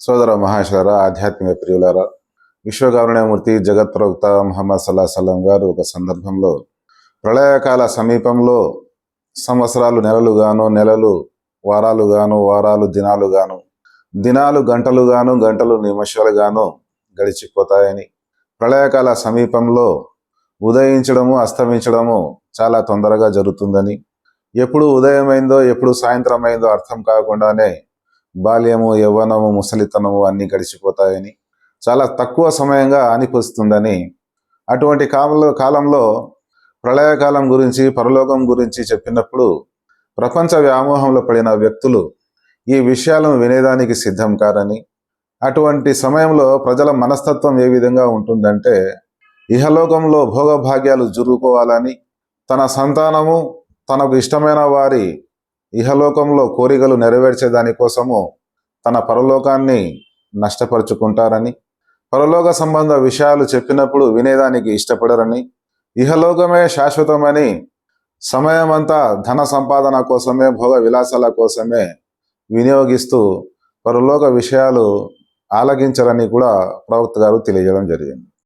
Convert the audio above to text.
సోదర మహేశ్వర ఆధ్యాత్మిక ప్రియులారా విశ్వకారుణ్యమూర్తి జగత్ ప్రవక్త మహమ్మద్ సల్లా సలం గారు ఒక సందర్భంలో ప్రళయకాల సమీపంలో సంవత్సరాలు నెలలుగాను నెలలు వారాలుగాను వారాలు దినాలుగాను దినాలు గంటలుగాను గంటలు నిమిషాలుగాను గడిచిపోతాయని ప్రళయకాల సమీపంలో ఉదయించడము అస్తమించడము చాలా తొందరగా జరుగుతుందని ఎప్పుడు ఉదయమైందో ఎప్పుడు సాయంత్రం అయిందో అర్థం కాకుండానే బాల్యము యవ్వనము ముసలితనము అన్నీ గడిచిపోతాయని చాలా తక్కువ సమయంగా అనిపిస్తుందని అటువంటి కాలంలో కాలంలో ప్రళయకాలం గురించి పరలోకం గురించి చెప్పినప్పుడు ప్రపంచ వ్యామోహంలో పడిన వ్యక్తులు ఈ విషయాలను వినేదానికి సిద్ధం కారని అటువంటి సమయంలో ప్రజల మనస్తత్వం ఏ విధంగా ఉంటుందంటే ఇహలోకంలో భోగభాగ్యాలు జరుపుకోవాలని తన సంతానము తనకు ఇష్టమైన వారి ఇహలోకంలో కోరికలు నెరవేర్చే దానికోసము తన పరలోకాన్ని నష్టపరుచుకుంటారని పరలోక సంబంధ విషయాలు చెప్పినప్పుడు వినేదానికి ఇష్టపడరని ఇహలోకమే శాశ్వతమని సమయమంతా ధన సంపాదన కోసమే భోగ విలాసాల కోసమే వినియోగిస్తూ పరలోక విషయాలు ఆలగించరని కూడా ప్రవక్త గారు తెలియజేయడం జరిగింది.